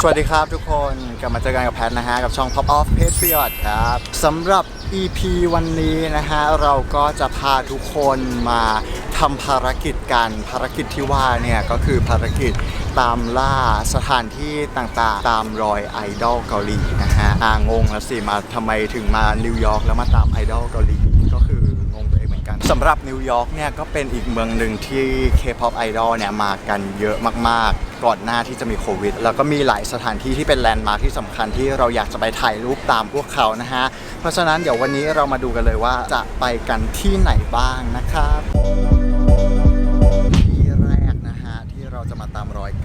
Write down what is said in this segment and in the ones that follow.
สวัสดีครับทุกคนกลับมาเจอกันกับแพทนะฮะ กับช่อง Pop Off Patriot ครับสำหรับ EP วันนี้นะฮะ เราก็จะพาทุกคนมาทำภารกิจกันภารกิจที่ว่าเนี่ยก็คือภารกิจตามล่าสถานที่ต่างๆ ตามรอยไอดอลเกาหลีนะฮะอ่างงแล้วสิมาทำไมถึงมานิวยอร์กแล้วมาตามไอดอลเกาหลี สำหรับนิวยอร์กเนี่ยก็เป็นอีกเมืองหนึ่งที่ K-pop idol เนี่ยมากันเยอะมากๆ ก่อนหน้าที่จะมีโควิด แล้วก็มีหลายสถานที่ที่เป็นแลนด์มาร์คที่สำคัญที่เราอยากจะไปถ่ายรูปตามพวกเขานะฮะ เพราะฉะนั้นเดี๋ยววันนี้เรามาดูกันเลยว่าจะไปกันที่ไหนบ้างนะครับ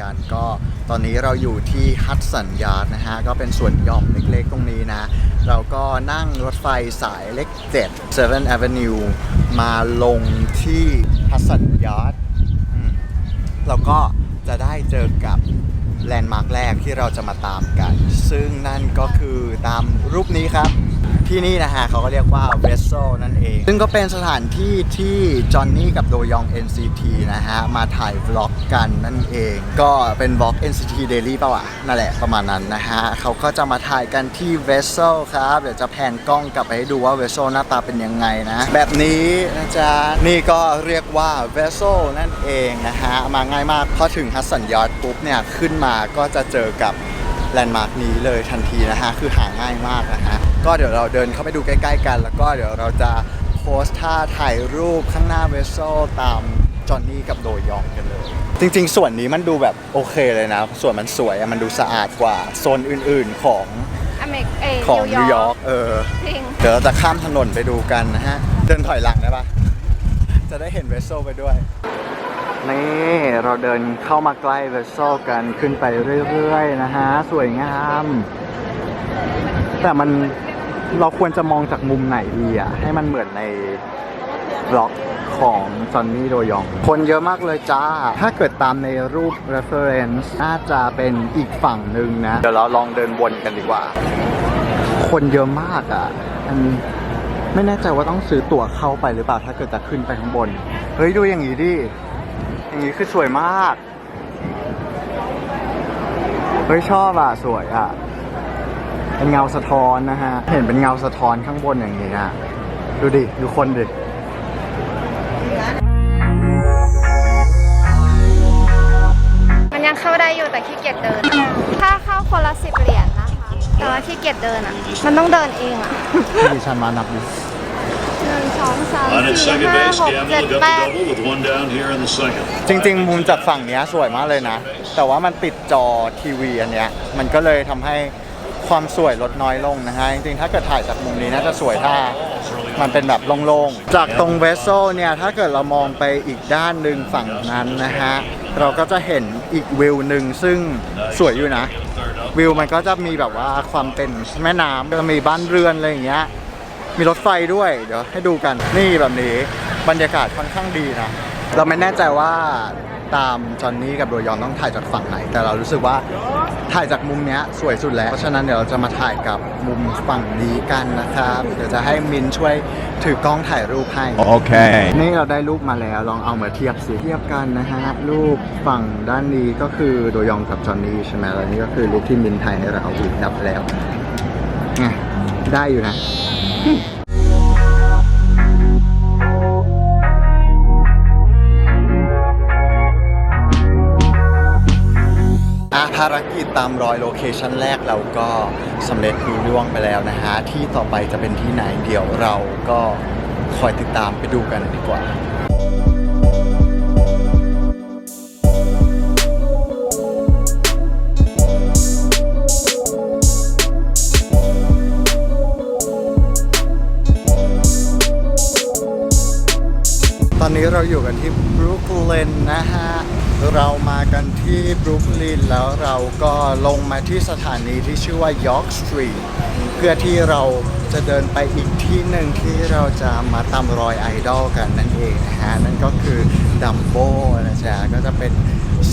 กัน ก็ตอนนี้เราอยู่ที่ฮัตสันยาร์ดนะฮะ ก็เป็นส่วนหย่อมเล็กๆตรงนี้นะ เราก็นั่งรถไฟสายเล็ก7 7 Avenue มาลงที่ฮัตสันยาร์ดเราก็จะได้เจอกับแลนด์มาร์คแรกที่เราจะมาตามกัน ซึ่งนั่นก็คือตามรูปนี้ครับ ที่นี่นะฮะเขาก็เรียกว่า Vessel นั่นเอง ซึ่งก็เป็นสถานที่ที่จอห์นนี่กับโดยอง NCT นะฮะ มาถ่ายวล็อกกันนั่นเอง ก็เป็นวล็อก NCT Daily ป่าวะนั่นแหละประมาณนั้นนะฮะ เขาก็จะมาถ่ายกันที่ Vessel ครับ เดี๋ยวจะแพนกล้องกลับไปให้ดูว่า Vessel หน้าตาเป็นยังไงนะ แบบนี้นะจ๊ะ นี่ก็เรียกว่า Vessel นั่นเองนะฮะ มาง่ายมากพอถึงฮัสสันยอดปุ๊บเนี่ยขึ้นมาก็จะเจอกับแลนด์มาร์กนี้เลยทันทีนะฮะ คือหาง่ายมากนะฮะ ก็เดี๋ยวเราเดินเข้าไปดูใกล้ๆกัน แล้วก็เดี๋ยวเราจะโพสท่าถ่ายรูปข้างหน้าเวสโซตามจอห์นนี่กับโดยองกันเลย จริงๆ ส่วนนี้มันดูแบบโอเคเลยนะ ส่วนมันสวยอะมันดูสะอาดกว่าโซนอื่นๆของอเมริกเอยของนิวยอร์กเออจริงเดี๋ยวเราจะข้ามถนนไปดูกันนะฮะ เดินถอยหลังได้ปะจะได้เห็นเวสโซไปด้วยนี่เราเดินเข้ามาใกล้เวสโซกันขึ้นไปเรื่อยๆนะฮะ สวยงาม แต่มัน เราควรจะมองจากมุมไหนดีอะ ให้มันเหมือนในบล็อกของจอห์นนี่โดยอง คนเยอะมากเลยจ้า ถ้าเกิดตามในรูป reference น่าจะเป็นอีกฝั่งหนึ่งนะ เดี๋ยวเราลองเดินวนกันดีกว่า คนเยอะมากอะมันไม่แน่ใจว่าต้องซื้อตั๋วเข้าไปหรือเปล่าถ้าเกิดจะขึ้นไปข้างบน เฮ้ยดูอย่างนี้ดิ อย่างนี้คือสวยมาก เฮ้ยชอบอะ สวยอะ เป็นเงาสะท้อนนะฮะ เห็นเป็นเงาสะท้อนข้างบนอย่างนี้อะดูดิ ดูคนดิมันยังเข้าได้อยู่แต่ขี้เกียจเดิน ถ้าเข้าคนละสิบเหรียญนะคะ แต่ว่าขี้เกียจเดินอะ มันต้องเดินเองอะที่ดิฉันมานับดูหนึ่งสองสาม On its สี่ second ห้า base, หกเจ็ด Gamble got แป the ด double with one down here in the second. จริง ๆ มุมจากฝั่งเนี้ยสวยมากเลยนะ แต่ว่ามันติดจอทีวีอันเนี้ย มันก็เลยทำให้ ความสวยลดน้อยลงนะฮะ จริงๆ ถ้าเกิดถ่ายจากมุมนี้น่าจะสวยถ้ามันเป็นแบบโล่งๆ จากตรงเวสโซเนี่ย ถ้าเกิดเรามองไปอีกด้านหนึ่งฝั่งนั้นนะฮะ เราก็จะเห็นอีกวิวหนึ่งซึ่งสวยอยู่นะ วิวมันก็จะมีแบบว่าความเป็นแม่น้ำก็จะมีบ้านเรือนอะไรอย่างเงี้ยมีรถไฟด้วย เดี๋ยวให้ดูกันนี่แบบนี้บรรยากาศค่อนข้างดีนะ เราไม่แน่ใจว่าตามจอนนี่กับโดยองต้องถ่ายจากฝั่งไหน แต่เรารู้สึกว่า ถ่ายจากมุมเนี้ยสวยสุดแล้ว เพราะฉะนั้นเดี๋ยวเราจะมาถ่ายกับมุมฝั่งนี้กันนะครับ เดี๋ยวจะให้มินช่วยถือกล้องถ่ายรูปให้ Okay. นี่เราได้รูปมาแล้วลองเอามาเทียบสิเทียบกันนะฮะ รูปฝั่งด้านนี้ก็คือโดยองกับจอห์นนี่ใช่ไหมแล้วนี่ก็คือรูปที่มินถ่ายให้เราอีกดับแล้วไงได้อยู่นะอะภารกิจ ตามรอยโลเคชันแรกเราก็สำเร็จลุล่วงไปแล้วนะฮะ ที่ต่อไปจะเป็นที่ไหนเดี๋ยวเราก็คอยติดตามไปดูกันดีกว่าตอนนี้เราอยู่กันที่บรุกลินนะฮะ เรามากันที่บรุกลินแล้วเราก็ลงมาที่สถานีที่ชื่อว่า York Street เพื่อที่เราจะเดินไปอีกที่หนึ่งที่เราจะมาตามรอยไอดอลกันนั่นเองนะฮะนั่นก็คือดัมโบนะจ๊ะก็จะเป็น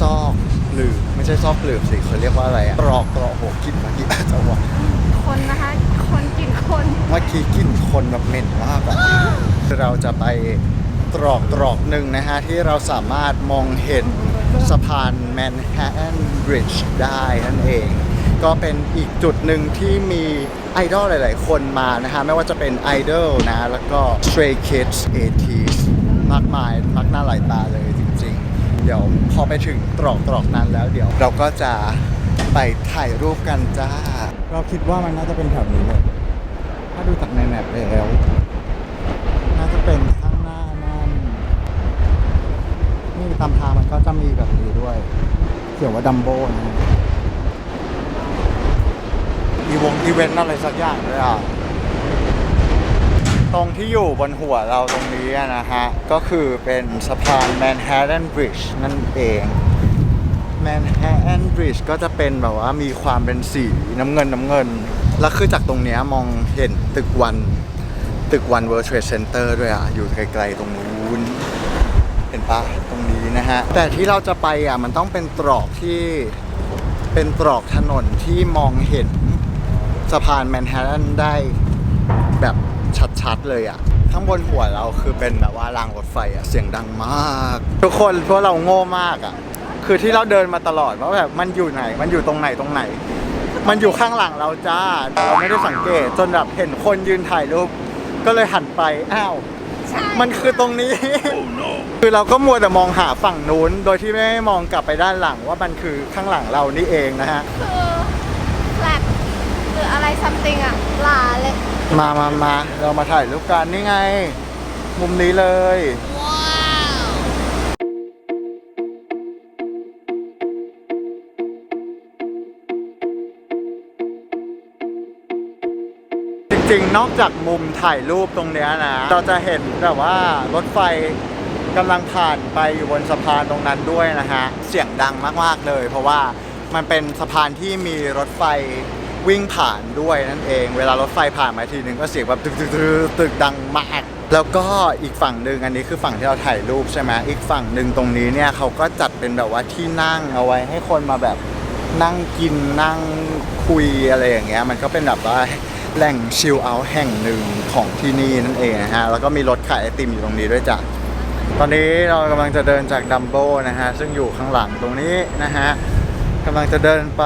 ซอกหลืบไม่ใช่ซอกหลืบสิเขาเรียกว่าอะไรอะตรอกตรอกโหกินเมื่อกี้อาจจะว่าคนนะคะ คนกินคน เมื่อกี้กลิ่นคนแบบเหม็นมากอะเราจะไป ตรอกตรอกหนึ่งนะฮะ ที่เราสามารถมองเห็นสะพานแมนฮัตตันบริดจ์ได้นั่นเอง ก็เป็นอีกจุดหนึ่งที่มีไอดอลหลาย ๆ คนมานะฮะ ไม่ว่าจะเป็นไอดอลนะ แล้วก็ Stray Kids 80s มากมายมากหน้าหลายตาเลยจริง ๆ เดี๋ยวพอไปถึงตรอกตรอกนั้นแล้วเดี๋ยวเราก็จะไปถ่ายรูปกันจ้า เราคิดว่ามันน่าจะเป็นแถวนี้เลยถ้าดูจากในแมปแล้ว น่าจะเป็นข้างหน้านั่น นี่ ตามทางมันก็จะมีแบบนี้ด้วยเขียนว่าดัมโบนะฮะอีวงอีเวนต์อะไรสักอย่างเลยอะ ตรงที่อยู่บนหัวเราตรงนี้นะฮะ ก็คือเป็นสะพานแมนฮัตตันบริดจ์นั่นเองแมนฮัตตันบริดจ์ก็จะเป็นแบบว่ามีความเป็นสีน้ำเงินน้ำเงิน แล้วคือจากตรงนี้มองเห็นตึกวัน ตึกวัน World Trade Center ด้วยอะ อยู่ไกลๆตรงนู้น เห็นปะตรง นะฮะ แต่ที่เราจะไปอะมันต้องเป็นตรอกที่เป็นตรอกถนนที่มองเห็นสะพานแมนฮัตตันได้แบบชัดๆเลยอะ ข้างบนหัวเราคือเป็นแบบว่ารางรถไฟอะเสียงดังมาก ทุกคนเพราะเราโง่มากอะ คือที่เราเดินมาตลอดว่าแบบมันอยู่ไหน มันอยู่ตรงไหนตรงไหน มันอยู่ข้างหลังเราจ้าเราไม่ได้สังเกตจนแบบเห็นคนยืนถ่ายรูปก็เลยหันไปอ้าว ใช่มันคือตรงนี้ คือเราก็มัวแต่มองหาฝั่งนู้น โดยที่ไม่ได้มองกลับไปด้านหลังว่ามันคือข้างหลังเรานี่เองนะฮะ คือแฟลกหรืออะไรซัมติงอะหลาเลย มามามาเรามาถ่ายรูปกันนี่ไง มุมนี้เลย ริง ๆ นอกจากมุมถ่ายรูปตรงเนี้ยนะ เราจะเห็นแบบว่ารถไฟกำลังผ่านไปอยู่บนสะพานตรงนั้นด้วยนะฮะ เสียงดังมากๆเลย เพราะว่ามันเป็นสะพานที่มีรถไฟวิ่งผ่านด้วยนั่นเอง เวลารถไฟผ่านมาทีนึงก็เสียงแบบตึกตึกตึกตึกดังมาก แล้วก็อีกฝั่งหนึ่งอันนี้คือฝั่งที่เราถ่ายรูปใช่ไหมอีกฝั่งหนึ่งตรงนี้เนี่ยเขาก็จัดเป็นแบบว่าที่นั่งเอาไว้ให้คนมาแบบนั่งกินนั่งคุยอะไรอย่างเงี้ยมันก็เป็นแบบว่า แหล่งชิลเอาท์แห่งหนึ่งของที่นี่นั่นเองนะฮะ แล้วก็มีรถขายไอติมอยู่ตรงนี้ด้วยจ้ะ ตอนนี้เรากำลังจะเดินจากดัมโบนะฮะ ซึ่งอยู่ข้างหลังตรงนี้นะฮะกำลังจะเดินไป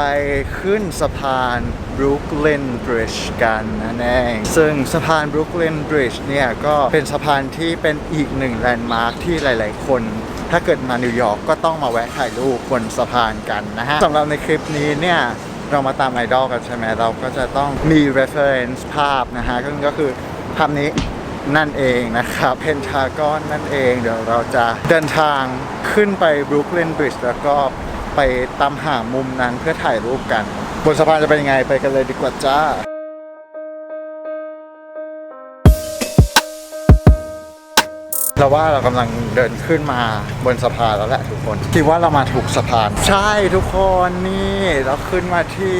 ขึ้นสะพานบรูคลินบริดจ์กันนั่นเองซึ่งสะพานบรูคลินบริดจ์เนี่ยก็เป็นสะพานที่เป็นอีกหนึ่งแลนด์มาร์คที่หลาย ๆ คน ถ้าเกิดมานิวยอร์กก็ต้องมาแวะถ่ายรูปบนสะพานกันนะฮะสำหรับในคลิปนี้เนี่ย เรามาตามไอดอลกันใช่ไหมเราก็จะต้องมี reference ภาพนะฮะก็ก็คือภาพนี้นั่นเองนะครับเพนทากอนนั่นเอง เดี๋ยวเราจะเดินทางขึ้นไปบรูคลินบริดจ์แล้วก็ไปตามหามุมนั้นเพื่อถ่ายรูปกัน บนสะพานจะเป็นยังไงไปกันเลยดีกว่าจ้า เราว่าเรากำลังเดินขึ้นมาบนสะพานแล้วแหละทุกคนคิดว่าเรามาถูกสะพาน ใช่ทุกคนนี่เราขึ้นมาที่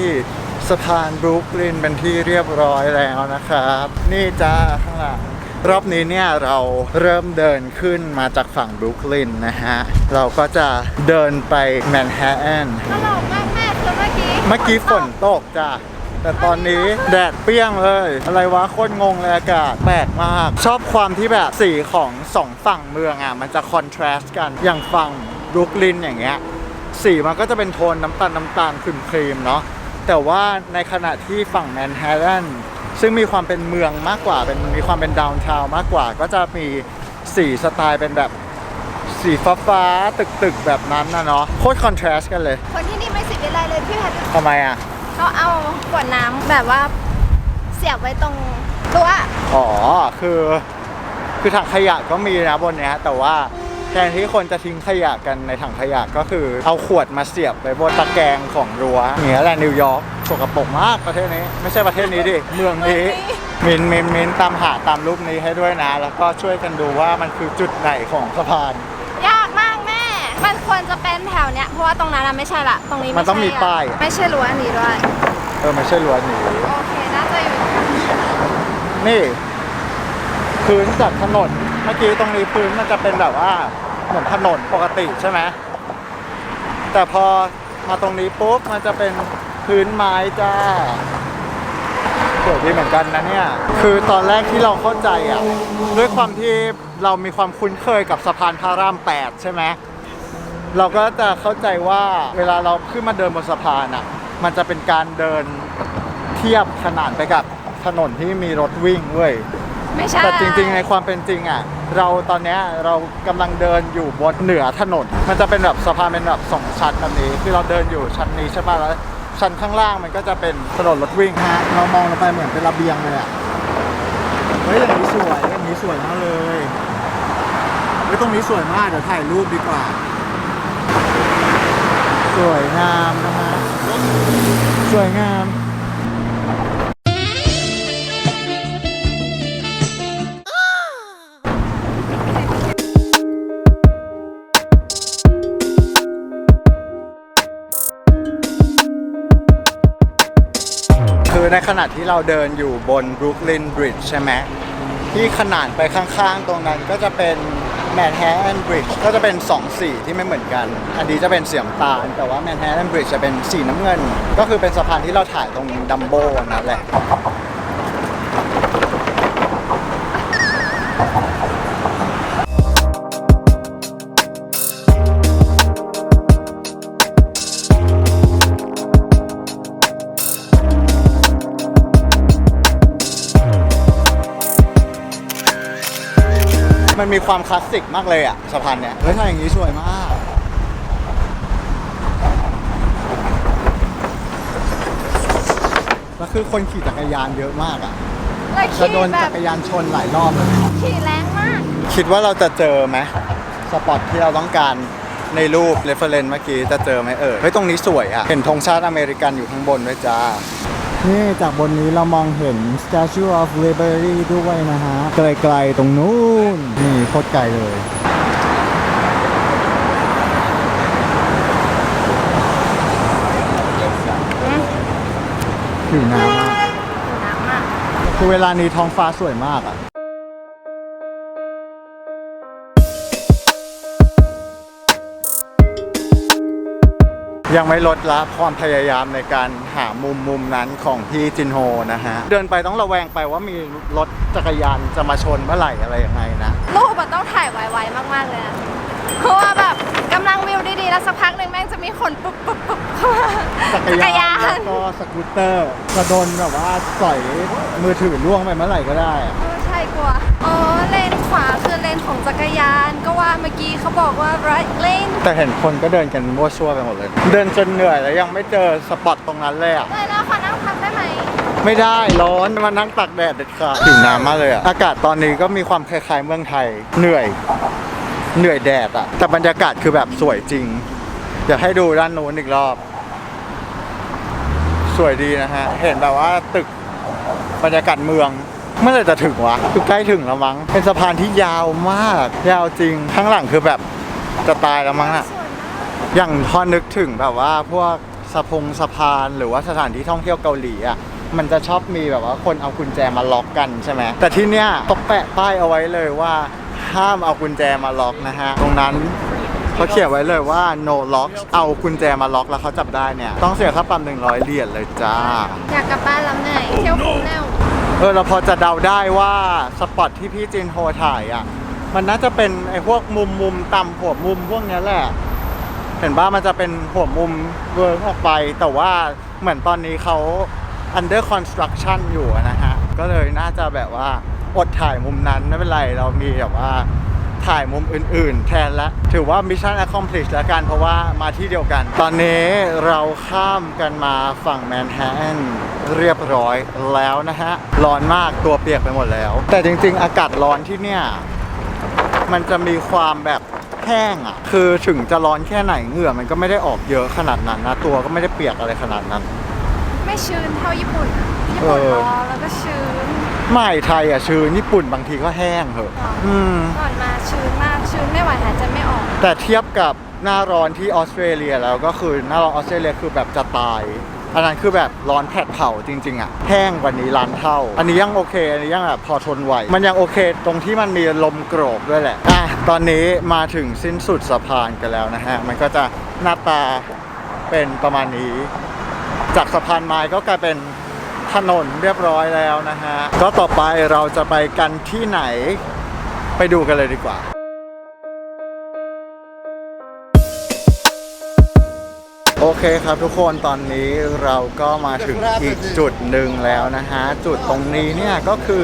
สะพานบรูคลินเป็นที่เรียบร้อยแล้วนะครับ นี่จ้าข้างหลังรอบนี้เนี่ยเราเริ่มเดินขึ้นมาจากฝั่งบรูคลินนะฮะ เราก็จะเดินไปแมนฮัตตันตลกมากแม่คือเมื่อกี้ เมื่อกี้ฝนตกจ้ะ แต่ตอนนี้แดดเปรี้ยงเลย อะไรวะโคตรงงเลยอากาศแปลกมาก ชอบความที่แบบสีของสองฝั่งเมืองอะ มันจะคอนทราสต์กันอย่างฝั่งบรุกลินอย่างเงี้ยสีมันก็จะเป็นโทนน้ำตาลน้ำตาลครีมครีมๆเนาะแต่ว่าในขณะที่ฝั่งแมนฮัตตันซึ่งมีความเป็นเมืองมากกว่าเป็นมีความเป็นดาวน์ทาวน์มากกว่า ก็จะมีสีสไตล์เป็นแบบสีฟ้าฟ้าๆตึกๆแบบนั้นนะเนาะโคตรคอนทราสต์กันเลย คนที่นี่ไม่สิบอะไรเลยพี่แพทย์ทำไมอะ เขาเอาขวดน้ำแบบว่าเสียบไว้ตรงตัวอ๋อ คือ คือถังขยะก็มีนะบนเนี้ยแต่ว่าแทนที่คนจะทิ้งขยะกันในถังขยะก็คือเอาขวดมาเสียบไปบนตะแกรงของรั้วอย่างเงี้ยแหละนิวยอร์กสกปรกมากประเทศนี้ ไม่ใช่ประเทศนี้ดิ เมืองนี้ มินมินมินตามหาตามรูปนี้ให้ด้วยนะ แล้วก็ช่วยกันดูว่ามันคือจุดไหนของสะพาน ยากมากแม่ มัน ควรจะเป็นแถวเนี้ยเพราะว่าตรงนั้นอะไม่ใช่ละตรงนี้มันต้องมีไใช่ะป้ายไม่ใช่รั้วอันนี้ด้วยเออไม่ใช่รั้วนี้โอเคน่าจะอยู่นี่พื้นจากถนนเมื่อกี้ตรงนี้พื้นมันจะเป็นแบบว่าเหมือนถนนปกติใช่ไหมแต่พอมาตรงนี้ปุ๊บมันจะเป็นพื้นไม้จ้าสวยดีเหมือนกันนะเนี่ยคือตอนแรกที่เราเข้าใจอะด้วยความที่เรามีความคุ้นเคยกับสะพานพระราม 8 ใช่ไหม เราก็จะเข้าใจว่าเวลาเราขึ้นมาเดินบนสะพานอะ มันจะเป็นการเดินเทียบขนานไปกับถนนที่มีรถวิ่งเว้ยไม่ใช่แต่จริงๆในความเป็นจริงอะ เราตอนเนี้ยเรากำลังเดินอยู่บนเหนือถนน มันจะเป็นแบบสะพานเป็นแบบสองชั้นแบบนี้คือเราเดินอยู่ชั้นนี้ใช่ป่ะแล้วชั้นข้างล่างมันก็จะเป็นถนนรถวิ่งฮะเรามองลงไปเหมือนเป็นระเบียงเลยอะเฮ้ยอย่างนี้สวยอย่างนี้สวยมากเลยเฮ้ยตรงนี้สวยมากเดี๋ยวถ่ายรูปดีกว่า สวยงามนะฮะสวยงามคือในขณะที่เราเดินอยู่บนบรุกลินบริดจ์ใช่ไหมที่ขนานไปข้างๆ ตรงนั้นก็จะเป็น แมนฮัตตันบริดจ์ก็จะเป็น 2 สีที่ไม่เหมือนกัน อันนี้จะเป็นเสียงตาล แต่ว่าแมนฮัตตันบริดจ์จะเป็นสีน้ำเงิน ก็คือเป็นสะพานที่เราถ่ายตรงดัมโบนั่นแหละ มันมีความคลาสสิกมากเลยอะสะพานเนี้ยเฮ้ยถ้าอย่างนี้สวยมาก แล้วคือคนขี่จักรยานเยอะมากอะเลยจะขี่โดนแบจับกรยานชนหลายรอบเลยขี่แรงมาก คิดว่าเราจะเจอไหมสปอตที่เราต้องการในรูปเรฟเฟรนซ์เมื่อกี้จะเจอไหมเออเฮ้ยตรงนี้สวยอะเห็นธงชาติอเมริกันอยู่ข้างบนด้วยจ้า นี่จากบนนี้เรามองเห็น Statue of Liberty ด้วยนะฮะ ไกลๆตรงนู้น นี่โคตรไกลเลยผิวน้ำมากน้ำมากคือเวลานี้ท้องฟ้าสวยมากอะ ยังไม่ลดละความพยายามในการหามุมมุมนั้นของพี่จินโฮนะฮะ เดินไปต้องระแวงไปว่ามีรถจักรยานจะมาชนเมื่อไหร่อะไรยังไงนะรูปอะต้องถ่ายไวๆมากๆเลยนะเพราะว่าแบบกำลังวิวดีๆ แล้วสักพักหนึ่งแม่งจะมีคนปุ๊บปุ๊บปุ๊บเข้ามาจักรยานแล้วก็สกูตเตอร์จะโดนแบบว่าสอยมือถือล่วงไปเมื่อไหร่ก็ได้อะ เออใช่กลัวอ๋อเล นขวาคือเลนของจักรยานก็ว่าเมื่อกี้เขาบอกว่า right lane แต่เห็นคนก็เดินกันมั่วซั่วไปหมดเลย เดินจนเหนื่อยแล้วยังไม่เจอสปอตตรงนั้นเลยอะเลยนะขอนั่งพักได้ไหมไม่ได้ร้อนมานั่งตักแดดเด็ดขาดผิวน้ำมากเลยอะอากาศตอนนี้ก็มีความคล้ายๆเมืองไทย เหนื่อย เหนื่อยแดดอะแต่บรรยากาศคือแบบสวยจริงอยากให้ดูด้านนู้นอีกรอบ สวยดีนะฮะ เห็นแบบว่าตึกบรรยากาศเมือง เมื่อไหร่จะถึงวะคือใกล้ถึงแล้วมั้ง เป็นสะพานที่ยาวมาก ยาวจริง ข้างหลังคือแบบจะตายแล้วมั้งอะสวยมากอย่างพอนึกถึงแบบว่าพวกสะพงสะพานหรือว่าสถานที่ท่องเที่ยวเกาหลีอะมันจะชอบมีแบบว่าคนเอากุญแจมาล็อกกันใช่ไหม แต่ที่เนี้ยต้องแปะป้ายเอาไว้เลยว่า ห้ามเอากุญแจมาล็อกนะฮะ ตรงนั้นเขาเขียนไว้เลยว่า no lock เอากุญแจมาล็อกแล้วเขาจับได้เนี่ย ต้องเสียค่าปรับ100เหรียญเลยจ้า อยากกลับบ้านแล้วเหนื่อยเที่ยวคุ้มแล้ว เออเราพอจะเดาได้ว่าสปอตที่พี่จินโฮถ่ายอะ มันน่าจะเป็นไอ้พวกมุมมุมต่ำหัวมุมพวกนี้แหละ เห็นว่ามันจะเป็นหัวมุมเวิร์กออกไป แต่ว่าเหมือนตอนนี้เขา under construction อยู่นะฮะ ก็เลยน่าจะแบบว่าอดถ่ายมุมนั้นไม่เป็นไร เรามีแบบว่า ถ่ายมุมอื่น ๆ แทนละ ถือว่า mission accomplished แล้วกัน เพราะว่ามาที่เดียวกัน ตอนนี้เราข้ามกันมาฝั่งแมนฮัตตันเรียบร้อยแล้วนะฮะ ร้อนมากตัวเปียกไปหมดแล้ว แต่จริง ๆ อากาศร้อนที่เนี่ย มันจะมีความแบบแห้งอะ คือถึงจะร้อนแค่ไหนเหงื่อมันก็ไม่ได้ออกเยอะขนาดนั้นนะ ตัวก็ไม่ได้เปียกอะไรขนาดนั้น ไม่ชื้นเท่าญี่ปุ่นอะญี่ปุ่นร้อนแล้วก็ชื้น ไม่ไทยอะชื้นญี่ปุ่นบางทีก็แห้งเหอะอืมก่อนมาชื้นมากชื้นไม่ไหวหายใจไม่ออก แต่เทียบกับหน้าร้อนที่ออสเตรเลียแล้วก็คือหน้าร้อนออสเตรเลียคือแบบจะตายอันนั้นคือแบบร้อนแผดเผาจริง ๆอะแห้งกว่านี้ล้านเท่า อันนี้ยังโอเค อันนี้ยังแบบพอทนไหว มันยังโอเคตรงที่มันมีลมโกรกด้วยแหละอะตอนนี้มาถึงสิ้นสุดสะพานกันแล้วนะฮะ มันก็จะหน้าตาเป็นประมาณนี้ จากสะพานไม้ก็กลายเป็น ถนนเรียบร้อยแล้วนะฮะ ก็ต่อไปเราจะไปกันที่ไหนไปดูกันเลยดีกว่าโอเคครับทุกคนตอนนี้เราก็มาถึงอีกจุดหนึ่งแล้วนะฮะ จุดตรงนี้เนี่ยก็คือ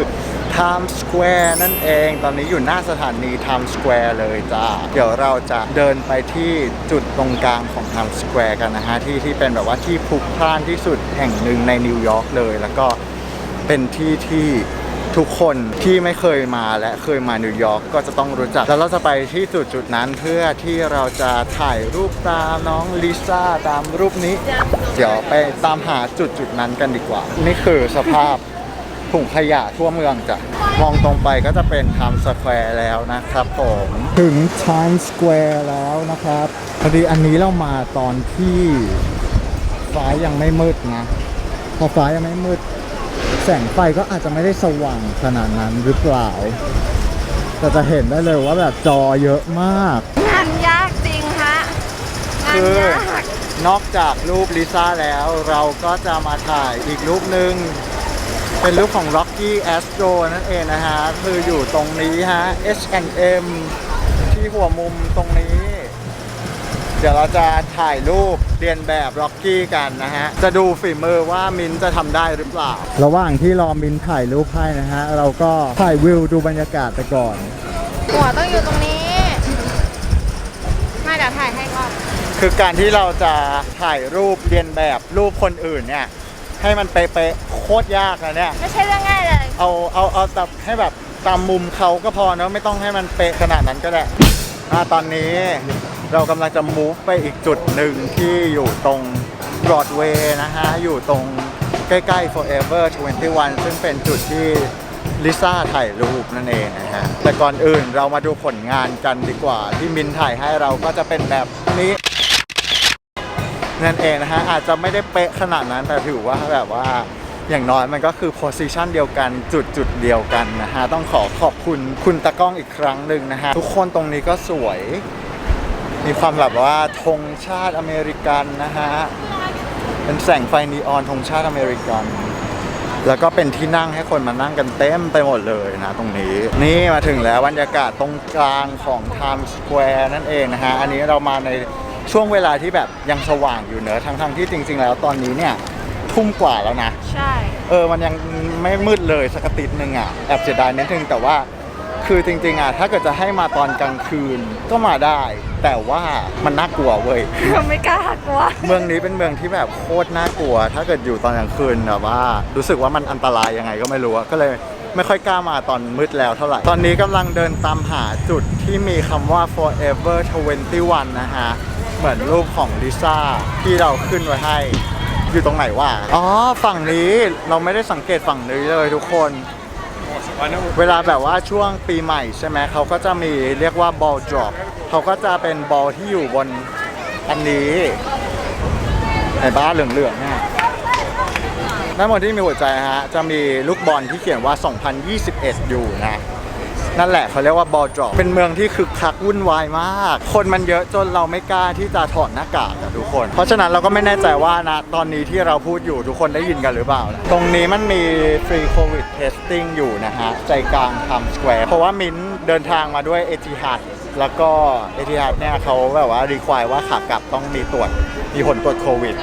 Times Square นั่นเอง ตอนนี้อยู่หน้าสถานี Times Square เลยจ้า เดี๋ยวเราจะเดินไปที่จุดตรงกลางของ Times Square กันนะฮะ ที่ที่เป็นแบบว่าที่พลุกพล่านที่สุดแห่งหนึ่งในนิวยอร์กเลย แล้วก็เป็นที่ที่ทุกคนที่ไม่เคยมาและเคยมานิวยอร์กก็จะต้องรู้จัก แล้วเราจะไปที่จุดจุดนั้นเพื่อที่เราจะถ่ายรูปตามน้องลิซ่าตามรูปนี้ เดี๋ยวไปตามหาจุดจุดนั้นกันดีกว่า นี่คือสภาพ ถุงขยะทั่วเมืองจะมองตรงไปก็จะเป็น Times Square แล้วนะครับผมถึง Times Square แล้วนะครับพอดีอันนี้เรามาตอนที่ฟ้ายังไม่มืดนะพอฟ้ายังไม่มืด แสงไฟก็อาจจะไม่ได้สว่างขนาดนั้นหรือเปล่าแต่จะเห็นได้เลยว่าแบบจอเยอะมาก งานยากจริงฮะงานคือยากนอกจากรูปลิซ่าแล้วเราก็จะมาถ่ายอีกรูปหนึ่ง เป็นรูปของ Rocky Astro นั่นเองนะฮะ คืออยู่ตรงนี้ฮะ H&M ที่หัวมุมตรงนี้ เดี๋ยวเราจะถ่ายรูปเรียนแบบ Rocky กันนะฮะ จะดูฝีมือว่ามินจะทำได้หรือเปล่า ระหว่างที่รอมินถ่ายรูปให้นะฮะ เราก็ถ่ายวิวดูบรรยากาศไปก่อน หัวต้องอยู่ตรงนี้มาเดี๋ยวถ่ายให้ก่อนคือการที่เราจะถ่ายรูปเรียนแบบรูปคนอื่นเนี่ย ให้มันเป๊ะๆโคตรยากนะเนี่ย ไม่ใช่เรื่องง่ายเลย เอาเอาเอาแบบให้แบบตามมุมเขาก็พอเนอะไม่ต้องให้มันเป๊ะขนาดนั้นก็ได้อ่าตอนนี้เรากำลังจะ move ไปอีกจุดหนึ่งที่อยู่ตรง Broadway นะฮะ อยู่ตรงใกล้ๆ Forever 21 ซึ่งเป็นจุดที่ลิซ่าถ่ายรูปนั่นเองนะฮะ แต่ก่อนอื่นเรามาดูผลงานกันดีกว่า ที่มินถ่ายให้เราก็จะเป็นแบบนี้ นั่นเองนะฮะอาจจะไม่ได้เป๊ะขนาดนั้นแต่ถือว่าแบบว่าอย่างน้อยมันก็คือโพสิชันเดียวกันจุดจุดเดียวกันนะฮะ ต้องขอขอบคุณคุณตากล้องอีกครั้งหนึ่งนะฮะ ทุกคนตรงนี้ก็สวย มีความแบบว่าธงชาติอเมริกันนะฮะ เป็นแสงไฟนีออนธงชาติอเมริกัน แล้วก็เป็นที่นั่งให้คนมานั่งกันเต็มไปหมดเลยนะตรงนี้ นี่มาถึงแล้วบรรยากาศตรงกลางของ Times Square นั่นเองนะฮะ อันนี้เรามาใน ช่วงเวลาที่แบบยังสว่างอยู่เนอะทั้งๆที่จริง ๆ แล้วตอนนี้เนี่ยทุ่มกว่าแล้วนะ ใช่ เออ มันยังไม่มืดเลยสักติดนึงอะแอบเสียดายนิดนึงแต่ว่าคือจริงๆอะถ้าเกิดจะให้มาตอนกลางคืนก็มาได้ แต่ว่ามันน่ากลัวเว้ย ไม่กล้ากลัว เมืองนี้เป็นเมืองที่แบบโคตรน่ากลัว ถ้าเกิดอยู่ตอนกลางคืนแบบว่า รู้สึกว่ามันอันตรายยังไงก็ไม่รู้อะก็เลยไม่ค่อยกล้ามาตอนมืดแล้วเท่าไหร่ ตอนนี้กำลังเดินตามหาจุดที่มีคำว่า forever 21 นะฮะ เหมือนรูปของลิซ่าที่เราขึ้นไว้ให้ อยู่ตรงไหนวะอ๋อ ฝั่งนี้เราไม่ได้สังเกตฝั่งนี้เลยทุกคน เวลาแบบว่าช่วงปีใหม่ใช่ไหมเขาก็จะมีเรียกว่า ball drop เขาก็จะเป็นบอลที่อยู่บนอันนี้ในบ้านเหลืองๆเนี่ยด้านบนที่มีหัวใจฮะ จะมีลูกบอลที่เขียนว่า 2021 อยู่นะ นั่นแหละเขาเรียกว่าบอลดรอปเป็นเมืองที่คึกคักวุ่นวายมาก คนมันเยอะจนเราไม่กล้าที่จะถอดหน้ากากอะทุกคน เพราะฉะนั้นเราก็ไม่แน่ใจว่านะตอนนี้ที่เราพูดอยู่ทุกคนได้ยินกันหรือเปล่านะตรงนี้มันมีฟรีโควิดเทสติ้งอยู่นะฮะ ใจกลางไทม์สแควร์เพราะว่ามิ้นเดินทางมาด้วยเอจิฮัดแล้วก็เอจิฮัดเนี่ยเขาแบบว่ารีควายว่าขากลับต้องมีตรวจมีผลตรวจโควิด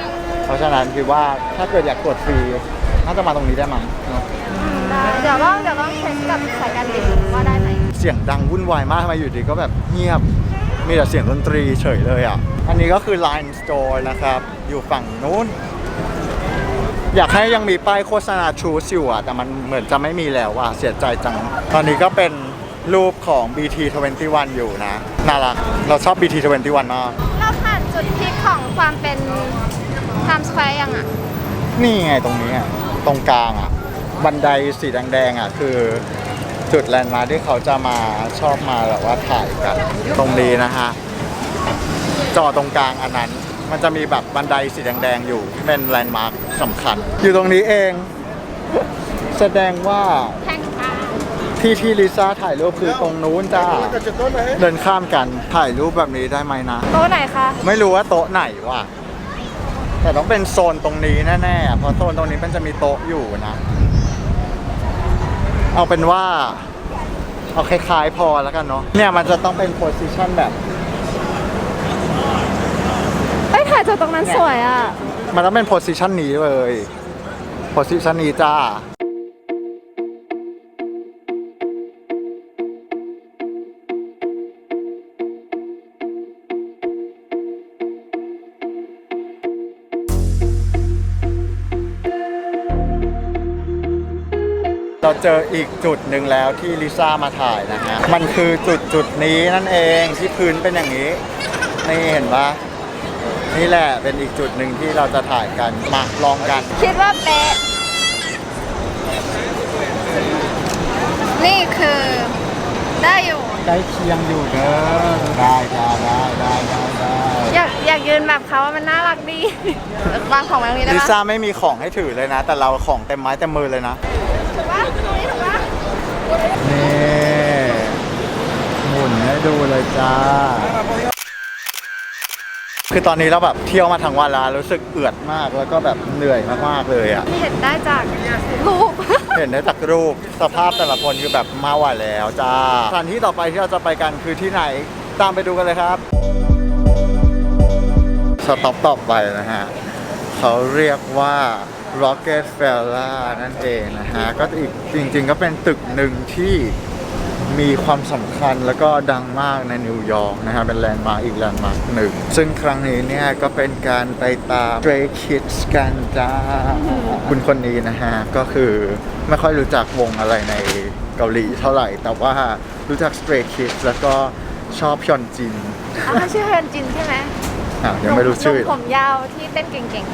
เพราะฉะนั้นคิดว่าถ้าเกิดอยากตรวจฟรีน่าจะมาตรงนี้ได้มั้งเนอะ ได้เดี๋ยวลองเดี๋ยวลองเช็คกับสายการบินว่าได้ไหม เสียงดังวุ่นวายมากทำไมอยู่ดีก็แบบเงียบ มีแต่เสียงดนตรีเฉยเลยอะ อันนี้ก็คือ Line Store นะครับ อยู่ฝั่งนู้น อยากให้ยังมีป้ายโฆษณาชูสอยู่อะ แต่มันเหมือนจะไม่มีแล้วอะเสียใจจัง ตอนนี้ก็เป็นรูปของ BT21 อยู่นะ น่ารัก เราชอบ BT21 มากเราผ่านจุดพีคของความเป็น Times Square ยังอะ นี่ไงตรงนี้อะ ตรงกลางอะ บันไดสีแดงๆอะ คือ จุดแลนด์มาร์คที่เขาจะมาชอบมาแบบว่าถ่ายกันตรงนี้นะฮะจอตรงกลางอันนั้น มันจะมีแบบบันไดสีแดงๆอยู่ที่เป็นแลนด์มาร์คสำคัญ อยู่ตรงนี้เอง แสดงว่าแข่งกันที่ที่ลิซ่าถ่ายรูปคือตรงนู้นจ้าเดินข้ามกันถ่ายรูปแบบนี้ได้ไหมนะ โต๊ะไหนคะ ไม่รู้ว่าโต๊ะไหนว่ะแต่ต้องเป็นโซนตรงนี้แน่ๆอะเพราะโซนตรงนี้มันจะมีโต๊ะอยู่นะ เอาเป็นว่า เอาคล้ายๆพอแล้วกันเนาะเนี่ยมันจะต้องเป็นโพสิชันแบบ เอ้ยถ่ายแต่ตรงนั้นสวยอะ มันต้องเป็นโพสิชันนี้เลยโพสิชันนี้จ้า เราเจออีกจุดหนึ่งแล้วที่ลิซ่ามาถ่ายนะฮะ มันคือจุดจุดนี้นั่นเองที่พื้นเป็นอย่างนี้ นี่เห็นปะนี่แหละเป็นอีกจุดหนึ่งที่เราจะถ่ายกันมาลองกัน คิดว่าเป๊ะ นี่คือได้อยู่ ใกล้เคียงอยู่เด้อได้ได้ได้ได้ได้ได้อยากอยากยืนแบบเขาว่ามันน่ารักดีวางของไว้ตรงนี้ได้ลิปะซ่าไม่มีของให้ถือเลยนะ แต่เราของเต็มไม้เต็มมือเลยนะ ถูกปะตรงนี้ถูกปะนี่หมุนให้ดูเลยจ้า คือตอนนี้เราแบบเที่ยวมาทั้งวันแล้วรู้สึกเอือดมากแล้วก็แบบเหนื่อยมากๆเลยอะ เห็นได้จากรูป เห็นได้จากรูปสภาพแต่ละคนคือแบบมาไหวแล้วจ้าสถานที่ต่อไปที่เราจะไปกันคือที่ไหนตามไปดูกันเลยครับ สต็อปต่อไปนะฮะ เขาเรียกว่า Rocket f e l l a นั่นเองนะฮะ ก็อีกจริงๆก็เป็นตึกหนึ่งที่มีความสำคัญแล้วก็ดังมากในนิวยอร์กนะฮะ เป็นแลนด์มาร์กอีกแลนด์มาร์กหนึ่ง ซึ่งครั้งนี้เนี่ยก็เป็นการไปตาม Stray Kids กันจ้า คุณคนนี้นะฮะ ก็คือไม่ค่อยรู้จักวงอะไรในเกาหลีเท่าไหร่ แต่ว่ารู้จัก Stray Kids แล้วก็ชอบพยอนจินอ๋อเขาชื่อเฮยนจินใช่ไหมอะยังไม่รู้ชื่อหนุ่ผมยาวที่เต้นเก่ง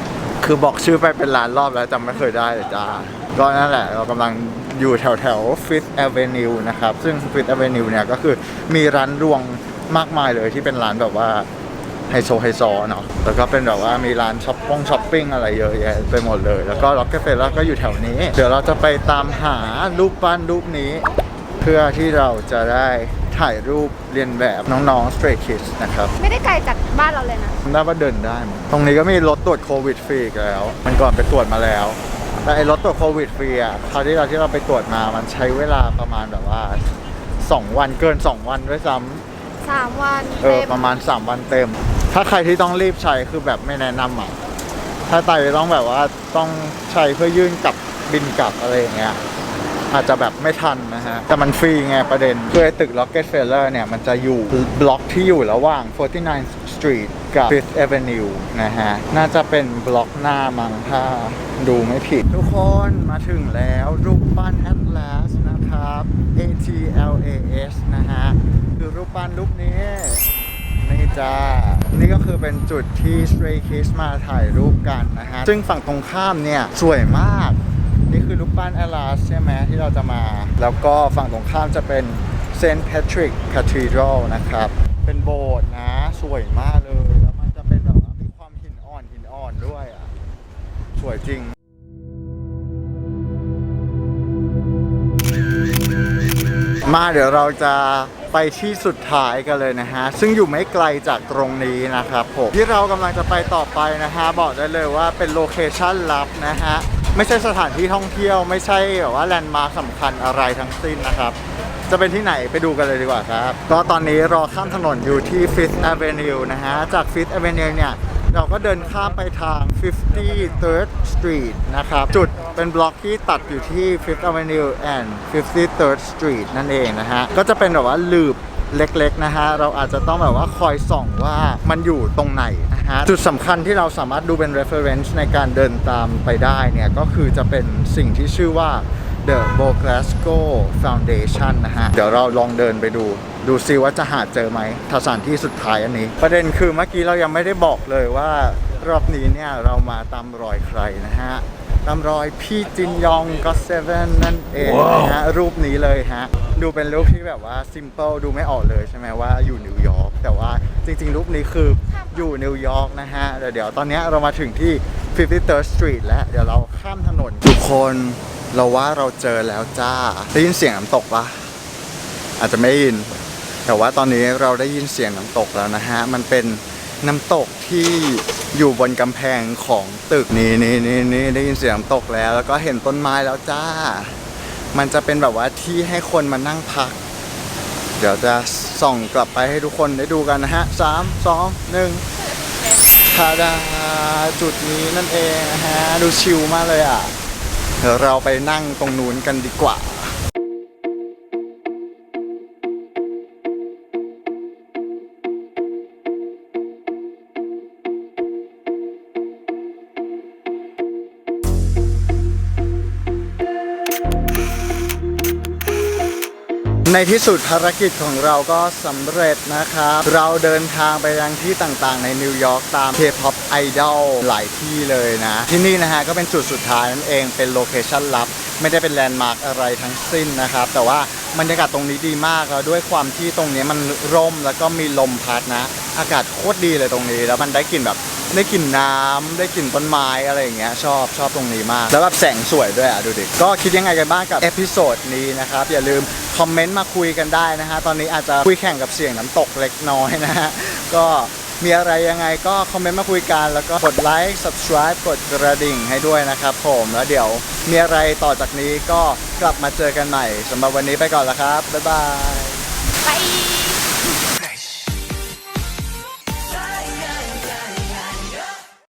คือบอกชื่อไปเป็นล้านรอบแล้วจำไม่เคยได้เลยจ้าก็นั่นแหละเรากำลังอยู่แถวแถว Fifth Avenue นะครับ ซึ่ง Fifth Avenue เนี่ยก็คือมีร้านรวงมากมายเลยที่เป็นร้านแบบว่าไฮโซไฮโซเนาะ แล้วก็เป็นแบบว่ามีร้านช้อปปิ้งช้อปปิ้งอะไรเยอะแยะไปหมดเลย แล้วก็ล็อกเก็ตเฟลก็อยู่แถวนี้ เดี๋ยวเราจะไปตามหารูปปั้นรูปนี้ พื่อที่เราจะได้ถ่ายรูปเรียนแบบน้องๆ Stray Kids นะครับๆไม่ได้ไกลจากบ้านเราเลยนะจำได้ว่าเดินได้มั้งตรงนี้ก็มีรถตรวจโควิดฟรีอีกแล้ว มันก่อนไปตรวจมาแล้วแต่ไอ้รถตรวจโควิดฟรีอะคราวที่เราที่เราไปตรวจมามันใช้เวลาประมาณแบบว่า 2 วันเกิน 2 วันด้วยซ้ำสามวันเออต็มประมาณ 3 วันเต็ม ถ้าใครที่ต้องรีบใช้คือแบบไม่แนะนำอะถ้าไต่ต้องแบบว่าต้องใช้เพื่อยื่นกลับบินกลับอะไรอย่างเงี้ย อาจจะแบบไม่ทันนะฮะ แต่มันฟรีไงประเด็นคือตึก Rocket f e l l e r เนี่ย มันจะอยู่บล็อกที่อยู่ระหว่าง 49 Street กับ Fifth Avenue นะฮะ น่าจะเป็นบล็อกหน้ามั้งถ้าดูไม่ผิด ทุกคนมาถึงแล้วรูปปั้น Atlas นะครับ A T L A S นะฮะ คือรูปปั้นรูปนี้นี่จ้า นี่ก็คือเป็นจุดที่ Stray Kids มาถ่ายรูปกันนะฮะ ซึ่งฝั่งตรงข้ามเนี่ย สวยมาก นี่คือรูปปั้นแอลาสใช่ไหมที่เราจะมา แล้วก็ฝั่งตรงข้ามจะเป็นเซนต์แพทริกคาทีดรัลนะครับ เป็นโบสถ์นะ สวยมากเลย แล้วมันจะเป็นแบบว่ามีความหินอ่อนหินอ่อนด้วยอะ สวยจริงมาเดี๋ยวเราจะไปที่สุดท้ายกันเลยนะฮะ ซึ่งอยู่ไม่ไกลจากตรงนี้นะครับผมที่เรากำลังจะไปต่อไปนะฮะ บอกได้เลยว่าเป็นโลเคชั่นลับนะฮะ ไม่ใช่สถานที่ท่องเที่ยวไม่ใช่แบบว่าแลนด์มาร์คสำคัญอะไรทั้งสิ้นนะครับ จะเป็นที่ไหนไปดูกันเลยดีกว่าครับ ก็ตอนนี้รอข้ามถนนอยู่ที่ Fifth Avenue นะฮะ จาก Fifth Avenue เนี่ย เราก็เดินข้ามไปทาง 53rd Street นะครับ จุดเป็นบล็อกที่ตัดอยู่ที่ Fifth Avenue and 53rd Street นั่นเองนะฮะ ก็จะเป็นแบบว่าลูปเล็กๆนะฮะ เราอาจจะต้องแบบว่าคอยส่องว่ามันอยู่ตรงไหน ฮะจุดสำคัญที่เราสามารถดูเป็น reference ในการเดินตามไปได้เนี่ย ก็คือจะเป็นสิ่งที่ชื่อว่า The b o g l a s c o Foundation นะฮะ เดี๋ยวเราลองเดินไปดูดูซิว่าจะหาเจอไหมสถานที่สุดท้ายอันนี้ ประเด็นคือเมื่อกี้เรายังไม่ได้บอกเลยว่ารอบนี้เนี่ยเรามาตามรอยใครนะฮะตามรอยพี่จินยองก็เซเว่นนั่นเองนะฮะรูปนี้เลยฮะ ดูเป็นรูปที่แบบว่า simple ดูไม่ออกเลยใช่ไหมว่าอยู่นิวยอร์ก แต่ว่าจริงๆรูปนี้คืออยู่นิวยอร์กนะฮะเดี๋ยวเดี๋ยวตอนนี้เรามาถึงที่ 53rd Street แล้วเดี๋ยวเราข้ามถนนทุกคนเราว่าเราเจอแล้วจ้า ได้ยินเสียงน้ำตกปะอาจจะไม่ยิน แต่ว่าตอนนี้เราได้ยินเสียงน้ำตกแล้วนะฮะ มันเป็นน้ำตกที่อยู่บนกำแพงของตึกนี่นี่นี่นี่ได้ยินเสียงน้ำตกแล้ว แล้วก็เห็นต้นไม้แล้วจ้า มันจะเป็นแบบว่าที่ให้คนมานั่งพัก เดี๋ยวจะส่องกลับไปให้ทุกคนได้ดูกันนะฮะสามสองหนึ่งทาดาจุดนี้นั่นเองนะฮะ ดูชิลมากเลยอะเดี๋ยวเราไปนั่งตรงนู้นกันดีกว่า ในที่สุดภารกิจของเราก็สำเร็จนะครับ เราเดินทางไปยังที่ต่างๆ ในนิวยอร์กตาม K-POP Idol หลายที่เลยนะ ที่นี่นะฮะก็เป็นจุดสุดท้ายนั่นเองเป็นโลเคชั่นลับ ไม่ได้เป็นแลนด์มาร์กอะไรทั้งสิ้นนะครับ แต่ว่าบรรยากาศตรงนี้ดีมากแล้วด้วยความที่ตรงนี้มันร่มแล้วก็มีลมพัดนะ อากาศโคตรดีเลยตรงนี้ แล้วมันได้กลิ่นแบบ ได้กลิ่นน้ำได้กลิ่นต้นไม้อะไรอย่างเงี้ยชอบชอบตรงนี้มาก แล้วแบบแสงสวยด้วยอะดูดิก็คิดยังไงกันบ้างกับเอพิโซดนี้นะครับ อย่าลืมคอมเมนต์มาคุยกันได้นะฮะตอนนี้อาจจะคุยแข่งกับเสียงน้ำตกเล็กน้อยนะฮะก็มีอะไรยังไงก็คอมเมนต์มาคุยกันแล้วก็กดไลค์ subscribe กดกระดิ่งให้ด้วยนะครับผมแล้วเดี๋ยวมีอะไรต่อจากนี้ก็กลับมาเจอกันใหม่สำหรับวันนี้ไปก่อนละครับบ๊ายบาย ไป